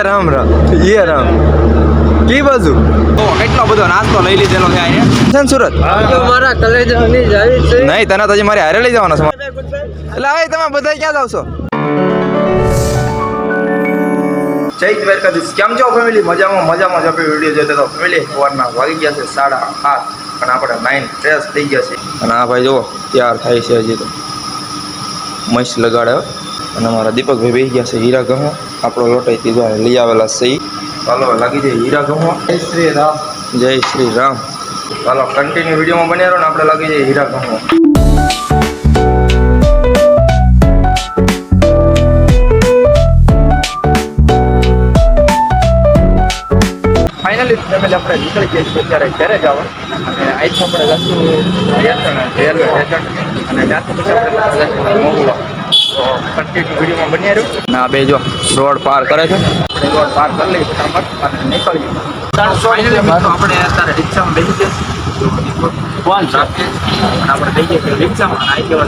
રામ રામ. યે રામ. કી બાજુ? તો કેટલો બધો નાસ્તો લઈ લીધેલો છે અહીંયા. છે સુરત? મારા કલેજાની જાવી છે. નહીં તને તો મારે હારે લઈ જવાનો છે. એટલે હવે તમે બધા ક્યાં જાવ છો? જય દ્વારકાધીશ. કેમ છો ફેમિલી મજામાં મજામાં જ આપણે વીડિયો જોતા તો ફેમિલી સવારના વાગી ગયા છે સાડા સાત અને આપણે નાઇન ફ્રેશ થઈ ગયા છે. અને આ ભાઈ જુઓ તૈયાર થાય છે હજી તો. મસ્ત લગાડે. અને અમારા દીપકભાઈ બેસી ગયા છે હીરા ઘઉં. આપણો લોટાઈ તીધો લઈ આવેલા છે. ચાલો લાગી જાય હીરા ઘઉં. જય શ્રી રામ. જય શ્રી રામ. ચાલો કન્ટિન્યુ વિડીયોમાં બન્યા રહો ને આપણે લાગી જાય હીરા ઘઉં. ફાઇનલી ફેમિલી આપણે નીકળી જઈએ છીએ ત્યારે ઘરે જવા અને અહીંથી આપણે જશું સ્ટેશન અને ત્યાંથી પછી આપણે જશું મોગલો. તો કન્ટિન્યુ વિડીયોમાં બન્યા રહ્યું ના બે જો. રોડ પાર કરે છે. રોડ પાર કરી લઈએ ફટાફટ અને નીકળીએ. આપણે અત્યારે રિક્ષામાં બેસી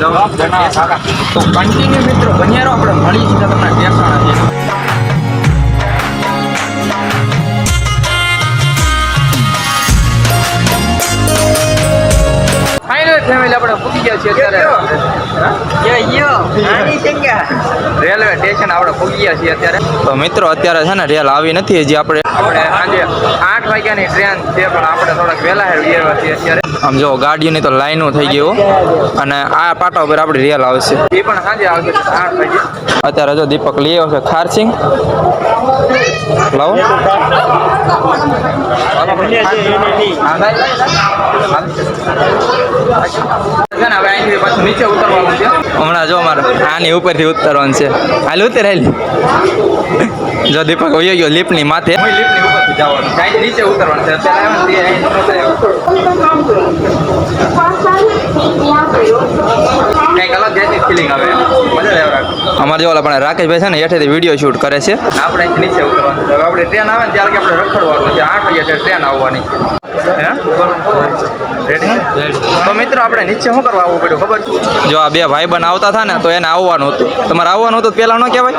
જવાનું તો કન્ટિન્યુ મિત્રો બન્યા આપણે મળી છે તમને ટેસાણા આપણે પૂકી છીએ અત્યારે. તો મિત્રો અત્યારે છે ને રેલ આવી નથી હજી આપણે. આપણે સાંજે આઠ વાગ્યાની ટ્રેન છે પણ આપણે થોડાક વહેલા છીએ અત્યારે. આમ જો ગાડીઓની તો લાઈનો થઈ ગયો અને આ પાટા ઉપર આપણી રેલ આવશે. એ પણ સાંજે આવશે આઠ વાગે અત્યારે જો દીપક લઈ આવશે ખારસિંગ લાવો. છે ને અહીંથી પાછું નીચે ઉતરવાનું છે. હમણાં જો અમારે આની ઉપરથી ઉતરવાનું છે. હાલ ઉતર હાલ. જો દીપક વયો ગયો લીપની માથે. લીપની ઉપરથી જવાનું છે. નીચે ઉતરવાનું છે. કંઈક અલગ જાતની ફિલિંગ આવે. મજા આવે અમારે જો આપણે રાકેશભાઈ છે ને હેઠેથી વીડિયો શૂટ કરે છે. આપણે નીચે ઉતરવાનું આપણે ટ્રેન આવે ને ત્યારે આપણે રખડવાનું છે. આઠ વાગ્યા ટ્રેન આવવાની. તો મિત્રો આપણે નીચે શું કરવા આવવું પડ્યું ખબર? છે? જો આ બે ભાઈ બન આવતા હતા ને તો એને આવવાનું હતું. તમારે આવવાનું હતું પેલા ન કહેવાય?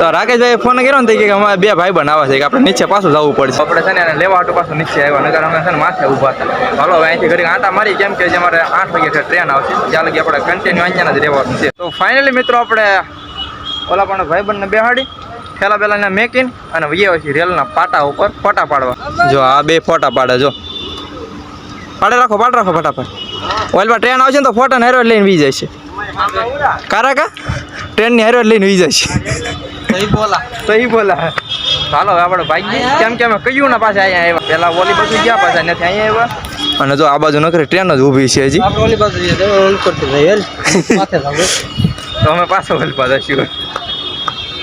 તો રાકેશભાઈ ફોન કર્યો ને કે અમારે બે ભાઈ બન આવે છે કે આપણે નીચે પાછું જવું પડશે. આપણે છે ને એને લેવા હાટું પાછું નીચે આવ્યા નગર અમે છે ને માથે ઊભા હતા. હાલો હવે અહીંથી ઘડી આટા મારી કેમ કે અમારે આઠ વાગે ટ્રેન આવશે. ત્યાં લગી આપણે કન્ટિન્યુ અહીંયા જ રહેવાનું છે. તો ફાઇનલી મિત્રો આપણે ઓલા પણ ભાઈ બંને બેહાડી. પેલા પેલા મેકીને મેકીન અને પછી રેલના પાટા ઉપર ફોટા પાડવા. જો આ બે ફોટા પાડે જો. પાડે રાખો પાડ રાખો ફટાફટ. ઓલમાં ટ્રેન આવશે ને તો ફોટા ને હેરવેટ લઈને વી જાય છે. કારા કા? ટ્રેનની હેરવેટ લઈને વી જાય છે. સહી બોલા. તો એ બોલા ચાલો આપણે ભાઈ કેમ કે અમે ને ના પાસે અહીંયા આવ્યા પેલા ઓલી બાજુ ગયા પાછા નથી અહીંયા આવ્યા અને જો આ બાજુ નકરી ટ્રેન જ ઊભી છે હજી. આપણે ઓલી બાજુ જઈએ તો અમે પાછો ઓલી પાછા છીએ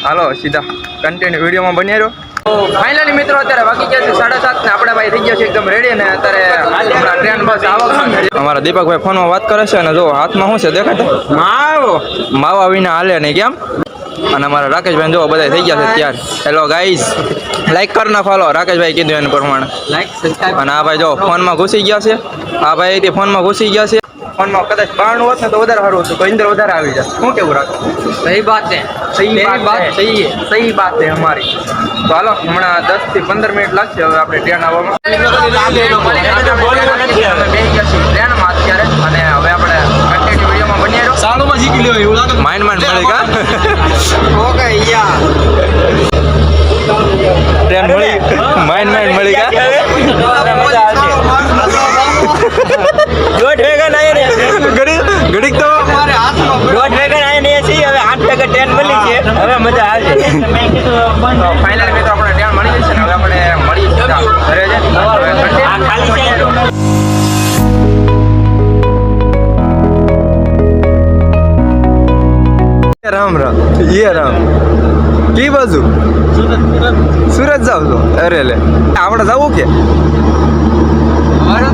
હાલો સીધા કન્ટિન્યુ વિડીયોમાં બની રહ્યો તો ફાઇનલી મિત્રો અત્યારે બાકી ગયા છે સાડા સાત ને આપણે ભાઈ થઈ ગયા છે એકદમ રેડી ને અત્યારે હમણાં ટ્રેન બસ આવક અમારા દીપકભાઈ ફોનમાં વાત કરે છે અને જો હાથમાં શું છે દેખાતો માવો. માવા વિના હાલે નહીં કેમ? અને અમારા રાકેશભાઈ જો બધા થઈ ગયા છે ત્યાર હેલો ગાઈઝ લાઈક કરી નાખો હાલો. રાકેશભાઈ કીધું એના પ્રમાણે. અને આ ભાઈ જો ફોનમાં ઘૂસી ગયા છે. આ ભાઈ તે ફોનમાં ઘૂસી ગયા છે. ફોનમાં કદાચ બાણું હોત ને તો વધારે સારું હતું તો અંદર વધારે આવી જાય શું કેવું રાખો? સહી વાત છે. સહી હે. સહી સહી વાત છે અમારી. તો હાલો હમણાં દસથી પંદર મિનિટ લાગશે હવે આપણે ટ્રેન આવવામાં. ટ્રેનમાં અત્યારે અને હવે આપણે કન્ટિન્યુ વિડીયોમાં બની રહ્યો સાલુમાં શીખી લ્યો એવું લાગે માઇન્ડ માઇન્ડ મળી કા ઓકે યા ટ્રેન મળી માઇન્ડ માઇન્ડ મળી કા ઘડીક તો મારે હાથમાં દોઢ વેગન આયા ને છીએ હવે આઠ વેગન ટ્રેન મળી છે. હવે મજા આવશે ફાઇનલી તો આપણે ટ્રેન મળી જશે હવે આપણે મળી ઘરે છે. રામ રામ. યે રામ. કી બાજુ? સુરત જાવ છો અરે લે. આપણે જવું કે? મારે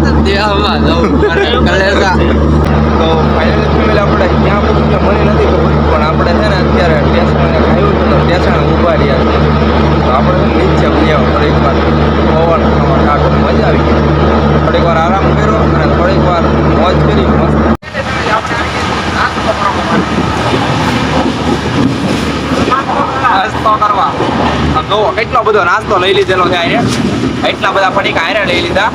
તો ફાઇનલી ફેમિલી આપણે ત્યાં પૂછ્યું મને નથી ખબર, પણ આપણે છે ને અત્યારે સ્ટેશન ખાયું છે તો સ્ટેશન ઊભા રહ્યા છે. તો આપણે નીચે ગયા થોડીક વાર પવન ખાવા ઠાઠ મજા આવી ગઈ. થોડીક વાર આરામ કર્યો અને થોડીક વાર મોજ કરી, મસ્ત. નાસ્તો કરવા. જોવો કેટલો બધો નાસ્તો લઈ લીધેલો છે અહીંયા એટલા બધા ફટીકા હારે લઈ લીધા.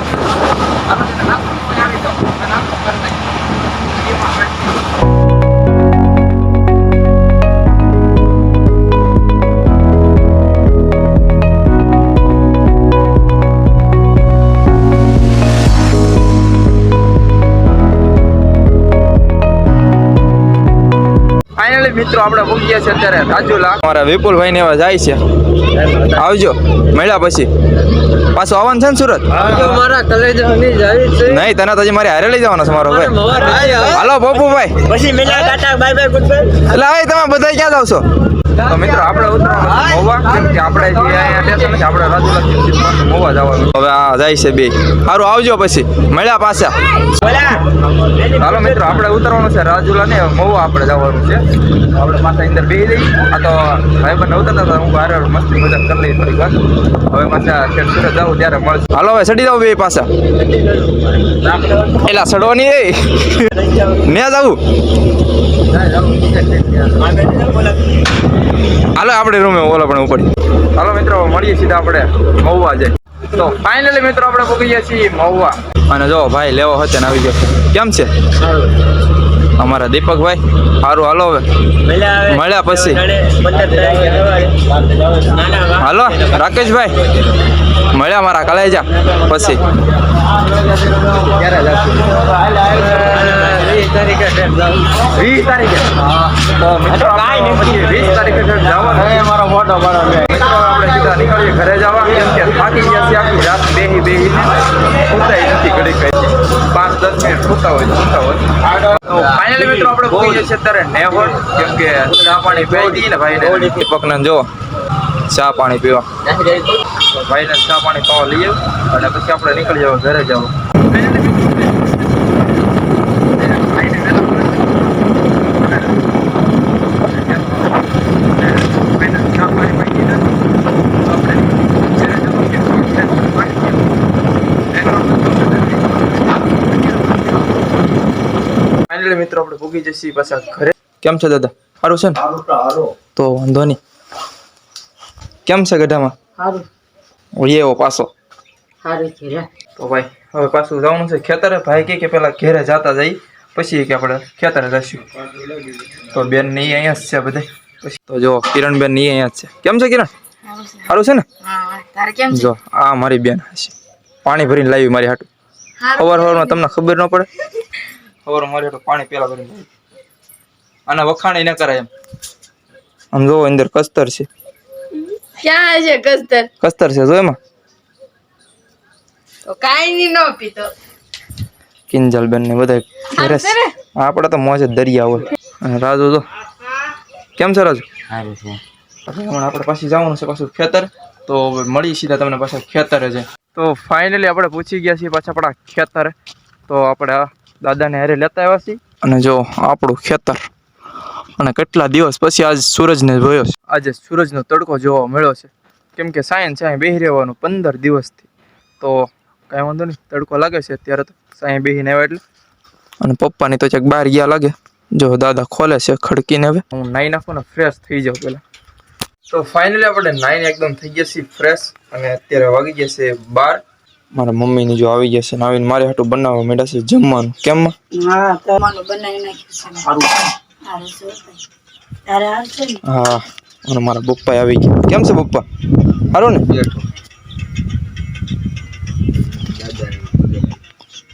મિત્રો આપણે મૂકીએ છીએ અત્યારે રાજુલા. અમારા વિપુલભાઈ ને એવા જાય છે. આવજો મળ્યા પછી. પાછું આવવાનું છે ને સુરત? નહીં તને તો હજી મારે હારે લઈ જવાનો છે મારો ભાઈ. હાલો પપ્પુભાઈ પછી એટલે તમે બધા ક્યાં જાવ છો? તો મિત્રો આપણે ઉતરવાનું છે કેમ કે આપણે જે અહીંયા સ્ટેશન છે આપણે જવાનું. હવે આ જાય છે બે. સારું આવજો પછી. મળ્યા પાછા. ચાલો હાલો મિત્રો આપણે ઉતરવાનું છે રાજુલા ને મહુવા આપણે જવાનું છે. આપણે પાછા અંદર બે જઈ આ તો ભાઈ બંને ઉતરતા હતા હું હારે મસ્તી મજાક કરી લઈ થોડીક વાર. હવે પાછા છેક સુરત જાઉં ત્યારે મળશે. હાલો હવે સડી જાવ બે પાછા. એલા સડવાની એ. મેં જાવું હાલો, આપણે રૂમે ઓલા પણ ઉપડી હાલો મિત્રો મળીએ સીધા આપણે મહુવા જાય તો ફાઇનલી મિત્રો, આપણે પકડીએ છીએ મહુવા. અને જો, ભાઈ લેવો હતો ને આવી ગયો. કેમ છે? અમારા દીપકભાઈ સારું હાલો હવે. મળ્યા પછી. હાલો, રાકેશભાઈ. મળ્યા મારા કલેજા. પછી. તારીખે વીસ તારીખે? તો મિત્રો કાંઈ પછી વીસ તારીખે ઘરે જવાનું મારો મોટો મિત્રો આપણે સીધા નીકળીએ ઘરે જવા. કેમ કે થાકી ગયા છીએ આખી રાત. બેહી બેહીને સુતાઈ નથી ઘડી કઈ. પાંચ દસ મિનિટ સુતા હોય સુતા હોય. ફાઇનલી મિત્રો આપણે પહોંચી છીએ અત્યારે નેહોર. કેમ કે ચા પાણી પી ને ભાઈને. જો ચા પાણી પીવા. ભાઈને ચા પાણી પાવા લઈએ. અને પછી આપણે નીકળી જવા ઘરે જવું ફાઇનલી મિત્રો આપણે ભૂગી જશે પાછા ઘરે. કેમ છે દાદા? સારું છે ને? તો વાંધો નહીં. કેમ છે ગઢામાં? સારું એવો પાછો. સારું છે તો ભાઈ હવે પાછું જવાનું છે ખેતરે. ભાઈ કે પેલા ઘેરે જતા જઈ પછી કે આપણે ખેતરે જશું તો બેનની અહીંયા જ છે બધે પછી તો જો કિરણ બેનની અહીંયા જ છે. કેમ છે કિરણ? સારું છે. ને? હા તારે કેમ છે? જો આ મારી બેન છે પાણી ભરીને લાવી મારી હાટું. અવાર સવારમાં તમને ખબર ન પડે? સવાર મળે તો પાણી પેલા લાવી આને વખાણી ન કરાય એમ. આમ જોવો અંદર કસ્તર છે. ક્યાં છે કસ્તર? કસ્તર છે જો એમાં? તો કાઈ ની નો પીતો. કિંજલ બેન ને બધા ને? આપણે તો મોજ દરિયા હોય. અને રાજુ તો? કેમ છે રાજુ? સારું છે. હમણાં આપણે પાછી જવાનું છે પાછું ખેતર. તો મળી સીધા તમને પાછા ખેતરે છે તો ફાઇનલી આપણે પૂછી ગયા છીએ પાછા આપણા ખેતર. તો આપણે દાદાને હારે લેતા આવ્યા છીએ. અને જો આપણું ખેતર. અને કેટલા દિવસ પછી આજ સૂરજને જોયો છે? આજે સૂરજનો તડકો જોવા મળ્યો છે. કેમ કે સાયન છે બેહી રહેવાનું પંદર દિવસથી. તો કાંઈ વાંધો નહીં તડકો લાગે છે અત્યારે તો. સાંઈ બેહીને આવ્યા એટલે. અને પપ્પાની તો ચેક બહાર ગયા લાગે. જો દાદા ખોલે છે ખડકીને હવે. હું નાઈ નાખું ને ફ્રેશ થઈ જાઉં પહેલાં. તો ફાઇનલી આપણે નાઈને એકદમ થઈ ગયા છીએ ફ્રેશ અને અત્યારે વાગી ગયા છે બાર. મારા મમ્મી ને જો આવી ગયા છે ને આવીને મારે હાટું બનાવવા માંડ્યા છે જમવાનું. કેમ હા જમવાનું બનાવી નાખ્યું છે. સારું. છે છે હા અને મારા પપ્પા આવી ગયા. કેમ છે પપ્પા? સારું ને?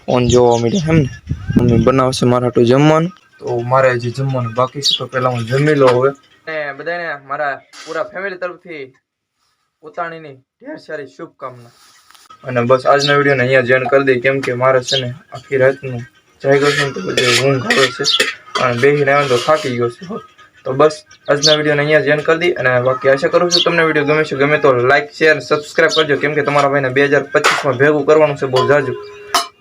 ફોન જોવા માંડ્યા એમ ને? મમ્મી બનાવશે મારા હાટું જમવાનું. તો મારે હજી જમવાનું બાકી છે તો પહેલા હું જમી લઉં હવે. અને બધાને મારા પૂરા ફેમિલી તરફથી ઉતાણીની ઢેર સારી શુભકામના. અને બસ આજના વિડીયોને અહીંયા જોઈન કરી દઈએ. કેમ કે મારે છે ને આખી રાતનું જય કૃષ્ણ તો બધે ઊંઘ આવે છે. અને બે આવ્યો તો થાકી ગયો છે. તો બસ આજના વિડીયોને અહીંયા જોઈન કરી દઈએ અને બાકી આશા કરું છું તમને વીડિયો ગમે છે ગમે તો લાઇક શેર સબસ્ક્રાઈબ કરજો. કેમ કે તમારા ભાઈને બે હજાર પચીસમાં ભેગું કરવાનું છે બહુ જાજુ.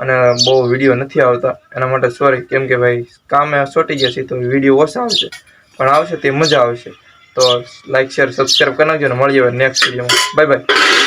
અને બહુ વીડિયો નથી આવતા. એના માટે સોરી કેમ કે ભાઈ કામે સોટી ગયા છે તો વીડિયો ઓછા આવશે. પણ આવશે તે મજા આવશે. તો લાઇક શેર સબસ્ક્રાઈબ કરી નાખજો અને મળીએ નેક્સ્ટ વિડીયોમાં. Bye bye